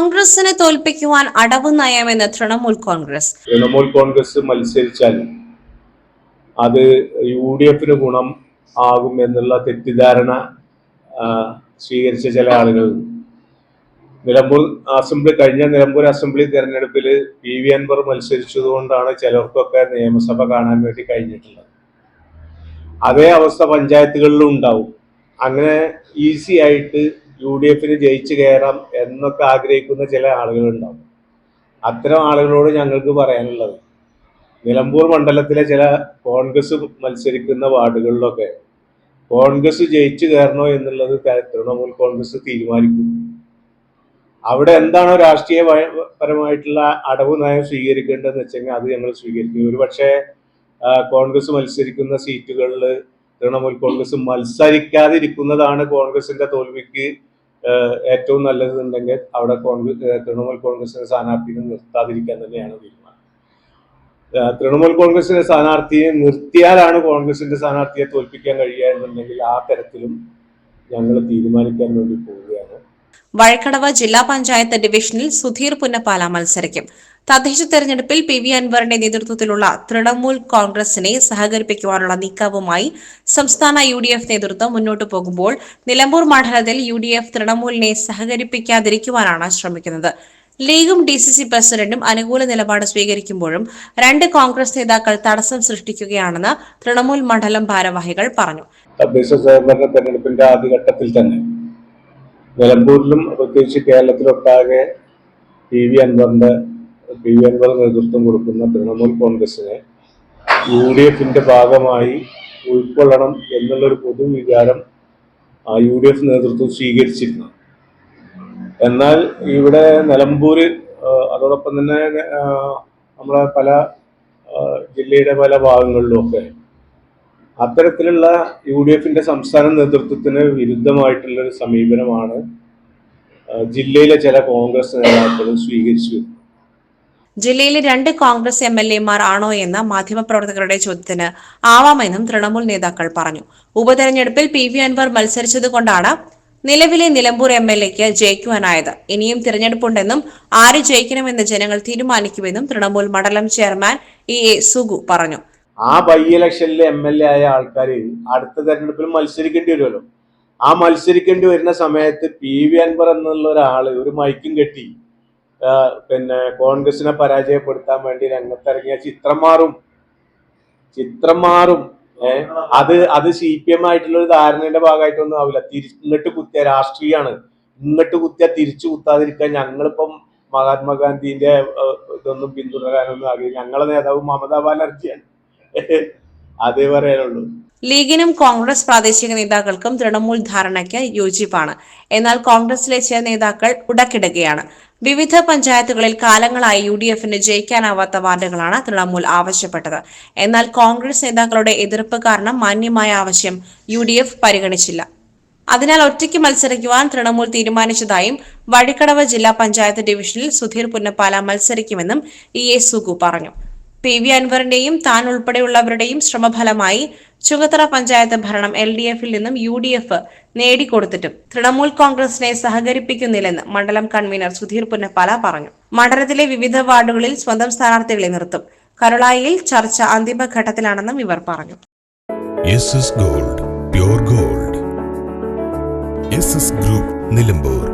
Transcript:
കോൺഗ്രസിനെ തോൽപ്പിക്കുവാൻ അടവ് നയമെന്ന് തൃണമൂൽ കോൺഗ്രസ്. തൃണമൂൽ കോൺഗ്രസ് മത്സരിച്ചാൽ അത് യു ഡി എഫിന് ഗുണം ആകും എന്നുള്ള തെറ്റിദ്ധാരണ സ്വീകരിച്ച ചില ആളുകൾ. നിലമ്പൂർ അസംബ്ലി കഴിഞ്ഞ നിലമ്പൂർ അസംബ്ലി തെരഞ്ഞെടുപ്പിൽ പി വി അൻവർ മത്സരിച്ചതുകൊണ്ടാണ് ചിലർക്കൊക്കെ നിയമസഭ കാണാൻ വേണ്ടി കഴിഞ്ഞിട്ടുള്ളത്. അതേ അവസ്ഥ പഞ്ചായത്തുകളിലും ഉണ്ടാവും. അങ്ങനെ ഈസി ആയിട്ട് യു ഡി എഫിന് ജയിച്ചു കയറാം എന്നൊക്കെ ആഗ്രഹിക്കുന്ന ചില ആളുകളുണ്ടാവും. അത്തരം ആളുകളോട് ഞങ്ങൾക്ക് പറയാനുള്ളത് നിലമ്പൂർ മണ്ഡലത്തിലെ ചില കോൺഗ്രസ് മത്സരിക്കുന്ന വാർഡുകളിലൊക്കെ കോൺഗ്രസ് ജയിച്ചു കയറണോ എന്നുള്ളത് തൃണമൂൽ കോൺഗ്രസ് തീരുമാനിക്കും. അവിടെ എന്താണോ രാഷ്ട്രീയ പരമായിട്ടുള്ള അടവ് നയം സ്വീകരിക്കേണ്ടതെന്ന് വെച്ചെങ്കിൽ അത് ഞങ്ങൾ സ്വീകരിക്കും. ഒരുപക്ഷെ കോൺഗ്രസ് മത്സരിക്കുന്ന സീറ്റുകളിൽ തൃണമൂൽ കോൺഗ്രസ് മത്സരിക്കാതിരിക്കുന്നതാണ് കോൺഗ്രസിന്റെ തോൽവിക്ക് ഏറ്റവും നല്ലതെന്നുണ്ടെങ്കിൽ അവിടെ കോൺഗ്രസ് തൃണമൂൽ കോൺഗ്രസിന്റെ സ്ഥാനാർത്ഥിയെ നിർത്താതിരിക്കാൻ തന്നെയാണ് തീരുമാനം. തൃണമൂൽ കോൺഗ്രസിന്റെ സ്ഥാനാർത്ഥിയെ നിർത്തിയാലാണ് കോൺഗ്രസിന്റെ സ്ഥാനാർത്ഥിയെ തോൽപ്പിക്കാൻ കഴിയുക എന്നുണ്ടെങ്കിൽ ആ തരത്തിലും ഞങ്ങൾ തീരുമാനിക്കാൻ വേണ്ടി പോവുകയാണ്. വഴക്കടവ് ജില്ലാ പഞ്ചായത്ത് ഡിവിഷനിൽ സുധീർ പുന്നപ്പാല മത്സരിക്കും. തദ്ദേശ തെരഞ്ഞെടുപ്പിൽ പി വി അൻവറിന്റെ നേതൃത്വത്തിലുള്ള തൃണമൂൽ കോൺഗ്രസിനെ സഹകരിപ്പിക്കുവാനുള്ള നീക്കവുമായി സംസ്ഥാന യു ഡി എഫ് നേതൃത്വം മുന്നോട്ട് പോകുമ്പോൾ നിലമ്പൂർ മണ്ഡലത്തിൽ യു ഡി എഫ് തൃണമൂലിനെ സഹകരിപ്പിക്കാതിരിക്കുവാനാണ് ശ്രമിക്കുന്നത്. ലീഗും ഡി സി സി പ്രസിഡന്റും അനുകൂല നിലപാട് സ്വീകരിക്കുമ്പോഴും രണ്ട് കോൺഗ്രസ് നേതാക്കൾ തടസ്സം സൃഷ്ടിക്കുകയാണെന്ന് തൃണമൂൽ മണ്ഡലം ഭാരവാഹികൾ പറഞ്ഞു. തദ്ദേശ തെരഞ്ഞെടുപ്പിന്റെ ആദ്യഘട്ടത്തിൽ തന്നെ നിലമ്പൂരിലും പ്രത്യേകിച്ച് കേരളത്തിലൊട്ടാകെ പി വി അൻവറിന്റെ എൻ അൻവർ നേതൃത്വം കൊടുക്കുന്ന തൃണമൂൽ കോൺഗ്രസിനെ യു ഡി എഫിന്റെ ഭാഗമായി ഉൾക്കൊള്ളണം എന്നുള്ളൊരു പൊതുവികാരം ആ യു ഡി എഫ് നേതൃത്വം സ്വീകരിച്ചിരുന്നു എന്നാൽ ഇവിടെ നിലമ്പൂര് അതോടൊപ്പം തന്നെ നമ്മളെ പല ജില്ലയുടെ പല ഭാഗങ്ങളിലുമൊക്കെ അത്തരത്തിലുള്ള യു ഡി എഫിന്റെ സംസ്ഥാന നേതൃത്വത്തിന് വിരുദ്ധമായിട്ടുള്ളൊരു സമീപനമാണ് ജില്ലയിലെ ചില കോൺഗ്രസ് നേതാക്കൾ സ്വീകരിച്ചു വരുന്നത്. ജില്ലയിലെ രണ്ട് കോൺഗ്രസ് എം എൽ എമാർ ആണോ എന്ന മാധ്യമപ്രവർത്തകരുടെ ചോദ്യത്തിന് ആവാമെന്നും തൃണമൂൽ നേതാക്കൾ പറഞ്ഞു. ഉപതെരഞ്ഞെടുപ്പിൽ പി വി അൻവർ മത്സരിച്ചതുകൊണ്ടാണ് നിലവിലെ നിലമ്പൂർ എം എൽ എക്ക് ജയിക്കുവാനായത്. ഇനിയും തിരഞ്ഞെടുപ്പുണ്ടെന്നും ആര് ജയിക്കണമെന്ന് ജനങ്ങൾ തീരുമാനിക്കുമെന്നും തൃണമൂൽ മണ്ഡലം ചെയർമാൻ ഇ എ സുഗു പറഞ്ഞു. ആ ബൈ ഇലക്ഷനിൽ എം എൽ എ ആയ ആൾക്കാർ അടുത്ത തെരഞ്ഞെടുപ്പിൽ മത്സരിക്കേണ്ടി വരുമല്ലോ. ആ മത്സരിക്കേണ്ടി വരുന്ന സമയത്ത് പി വി അൻവർ എന്നുള്ള ഒരാൾ ഒരു മൈക്കും കെട്ടി പിന്നെ കോൺഗ്രസിനെ പരാജയപ്പെടുത്താൻ വേണ്ടി രംഗത്തിറങ്ങിയ ചിത്രം മാറും ചിത്രം മാറും ഏ അത് അത് സി പി എം ആയിട്ടുള്ള ഒരു ധാരണയുടെ ഭാഗമായിട്ടൊന്നും ആവില്ല. തിരി ഇങ്ങോട്ട് കുത്തിയ രാഷ്ട്രീയമാണ് ഇങ്ങോട്ട് കുത്തിയ തിരിച്ചു കുത്താതിരിക്കാൻ ഞങ്ങളിപ്പം മഹാത്മാഗാന്ധിന്റെ ഇതൊന്നും പിന്തുടരാനൊന്നും ആകില്ല ഞങ്ങളെ നേതാവ് മമതാ ബാനർജിയാണ്. അതേ പറയാനുള്ളൂ. ലീഗിനും കോൺഗ്രസ് പ്രാദേശിക നേതാക്കൾക്കും തൃണമൂൽ ധാരണയ്ക്ക് യോജിപ്പാണ്. എന്നാൽ കോൺഗ്രസിലെ ചില നേതാക്കൾ ഉടക്കിടുകയാണ് വിവിധ പഞ്ചായത്തുകളിൽ കാലങ്ങളായി യു ഡി എഫിന് ജയിക്കാനാവാത്ത വാർഡുകളാണ് തൃണമൂൽ ആവശ്യപ്പെട്ടത്. എന്നാൽ കോൺഗ്രസ് നേതാക്കളുടെ എതിർപ്പ് കാരണം മാന്യമായ ആവശ്യം യു ഡി എഫ് പരിഗണിച്ചില്ല. അതിനാൽ ഒറ്റയ്ക്ക് മത്സരിക്കുവാൻ തൃണമൂൽ തീരുമാനിച്ചതായും വഴിക്കടവ് ജില്ലാ പഞ്ചായത്ത് ഡിവിഷനിൽ സുധീർ പുന്നപ്പാല മത്സരിക്കുമെന്നും ഇ എ സുഗു പറഞ്ഞു. പി വി അൻവറിന്റെയും താൻ ഉൾപ്പെടെയുള്ളവരുടെയും ശ്രമഫലമായി ചുങ്കത്തറ പഞ്ചായത്ത് ഭരണം എൽ ഡി എഫിൽ നിന്നും യു ഡി എഫ് നേടിക്കൊടുത്തിട്ടും തൃണമൂൽ കോൺഗ്രസിനെ സഹകരിപ്പിക്കുന്നില്ലെന്ന് മണ്ഡലം കൺവീനർ സുധീർ പുന്നപ്പാല പറഞ്ഞു. മണ്ഡലത്തിലെ വിവിധ വാർഡുകളിൽ സ്വന്തം സ്ഥാനാർത്ഥികളെ നിർത്തും. കരുളായിൽ ചർച്ച അന്തിമഘട്ടത്തിലാണെന്നും ഇവർ പറഞ്ഞു. Gold gold group Nilambur